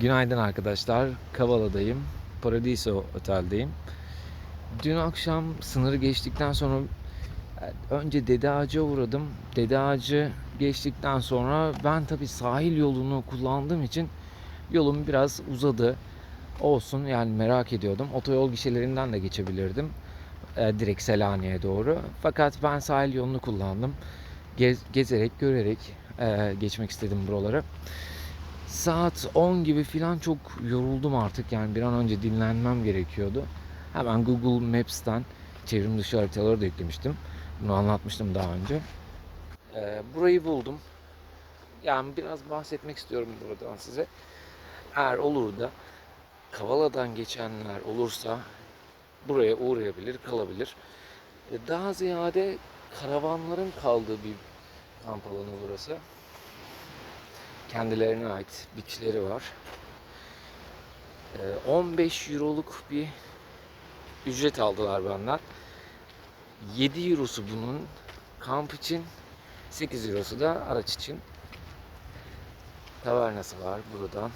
Günaydın arkadaşlar. Kavala'dayım. Paradiso Otel'deyim. Dün akşam sınırı geçtikten sonra önce Dede Ağaç'a uğradım. Dede Ağaç'ı geçtikten sonra ben tabii sahil yolunu kullandığım için yolum biraz uzadı. Olsun yani merak ediyordum. Otoyol gişelerinden de geçebilirdim. E, direkt Selanik'e doğru. Fakat ben sahil yolunu kullandım. Gez- gezerek, görerek e, geçmek istedim buraları. Saat 10 gibi filan çok yoruldum artık yani bir an önce dinlenmem gerekiyordu. Hemen Google Maps'ten çevrim dışı haritaları da yüklemiştim. Bunu anlatmıştım daha önce. Ee, burayı buldum. Yani biraz bahsetmek istiyorum buradan size. Eğer olur da Kavala'dan geçenler olursa buraya uğrayabilir, kalabilir. Ee, Daha ziyade karavanların kaldığı bir kamp alanı burası kendilerine ait beachleri var. Ee, 15 euroluk bir ücret aldılar benden. 7 eurosu bunun kamp için, 8 eurosu da araç için. Tavernası var buradan.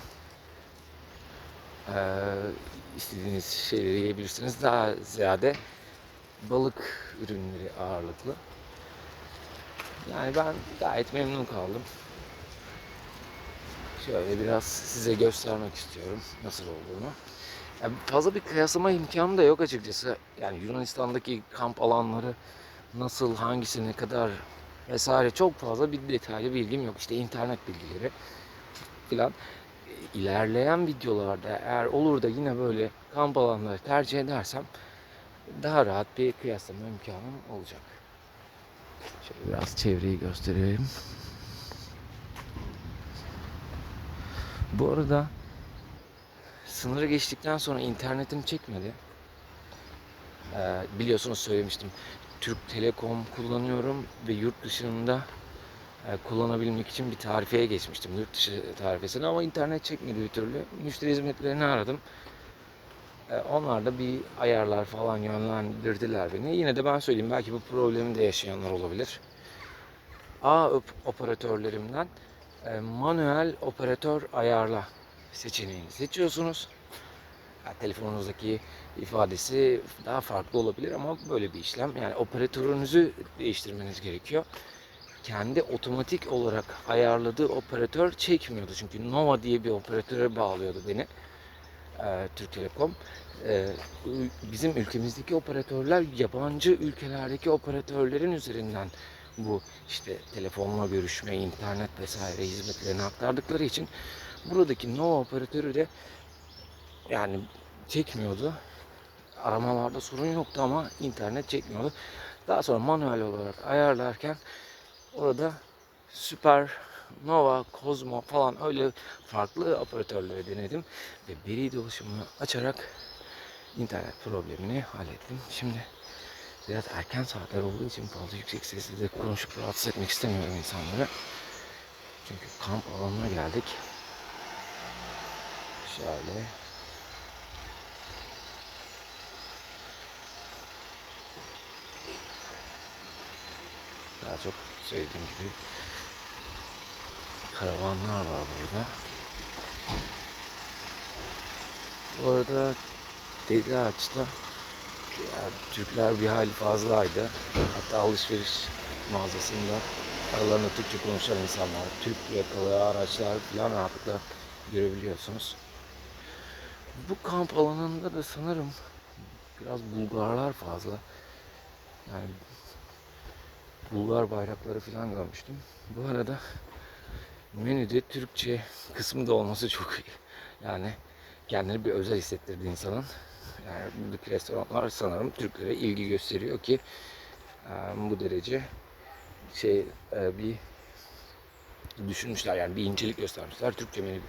Ee, istediğiniz şeyleri yiyebilirsiniz. Daha ziyade balık ürünleri ağırlıklı. Yani ben gayet memnun kaldım. Şöyle biraz size göstermek istiyorum nasıl olduğunu. Yani fazla bir kıyaslama imkanı da yok açıkçası. Yani Yunanistan'daki kamp alanları nasıl, hangisi ne kadar vesaire çok fazla bir detaylı bilgim yok. İşte internet bilgileri filan. İlerleyen videolarda eğer olur da yine böyle kamp alanları tercih edersem daha rahat bir kıyaslama imkanım olacak. Şöyle biraz çevreyi gösterelim. Bu arada sınırı geçtikten sonra internetim çekmedi. Ee, biliyorsunuz söylemiştim. Türk Telekom kullanıyorum ve yurt dışında e, kullanabilmek için bir tarifeye geçmiştim. Yurt dışı tarifesine ama internet çekmedi bir türlü. Müşteri hizmetlerini aradım. Ee, onlar da bir ayarlar falan yönlendirdiler beni. Yine de ben söyleyeyim belki bu problemi de yaşayanlar olabilir. A op- operatörlerimden e, manuel operatör ayarla seçeneğini seçiyorsunuz. Ya, telefonunuzdaki ifadesi daha farklı olabilir ama böyle bir işlem. Yani operatörünüzü değiştirmeniz gerekiyor. Kendi otomatik olarak ayarladığı operatör çekmiyordu. Çünkü Nova diye bir operatöre bağlıyordu beni. e, Türk Telekom. E, bizim ülkemizdeki operatörler yabancı ülkelerdeki operatörlerin üzerinden bu işte telefonla görüşme, internet vesaire hizmetlerini aktardıkları için buradaki Nova operatörü de yani çekmiyordu. Aramalarda sorun yoktu ama internet çekmiyordu. Daha sonra manuel olarak ayarlarken orada Süper Nova, Cosmo falan öyle farklı operatörleri denedim ve veri dolaşımını açarak internet problemini hallettim. Şimdi Biraz erken saatler olduğu için fazla yüksek sesle de konuşup rahatsız etmek istemiyorum insanları. Çünkü kamp alanına geldik. Şöyle. Daha çok söylediğim gibi karavanlar var burada. Bu arada Deli Ağaç'ta ya, Türkler bir hali fazlaydı. Hatta alışveriş mağazasında aralarında Türkçe konuşan insanlar, Türk yakalı araçlar falan rahatlıkla görebiliyorsunuz. Bu kamp alanında da sanırım biraz Bulgarlar fazla. Yani Bulgar bayrakları falan görmüştüm. Bu arada menüde Türkçe kısmı da olması çok iyi. Yani kendini bir özel hissettirdi insanın. Yani buradaki restoranlar sanırım Türklere ilgi gösteriyor ki e, bu derece şey e, bir düşünmüşler yani bir incelik göstermişler. Türkçe menü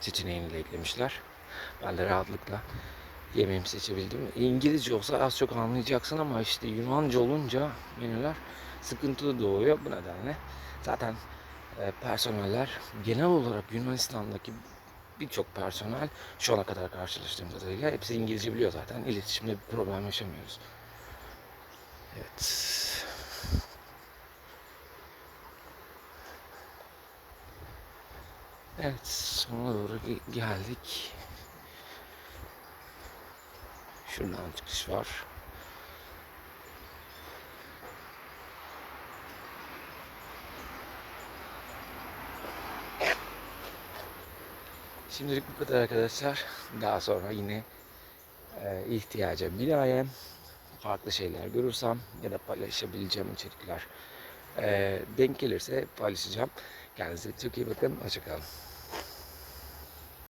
seçeneğini de eklemişler. Ben de rahatlıkla yemeğimi seçebildim. İngilizce olsa az çok anlayacaksın ama işte Yunanca olunca menüler sıkıntı doğuyor. Bu nedenle zaten e, personeller genel olarak Yunanistan'daki birçok personel şu ana kadar karşılaştığım kadarıyla hepsi İngilizce biliyor zaten. İletişimde bir problem yaşamıyoruz. Evet. Evet, sona doğru ge- geldik. Şuradan çıkış var. Şimdilik bu kadar arkadaşlar. Daha sonra yine e, ihtiyaca binaen farklı şeyler görürsem ya da paylaşabileceğim içerikler e, denk gelirse paylaşacağım. Kendinize çok iyi bakın. Hoşçakalın.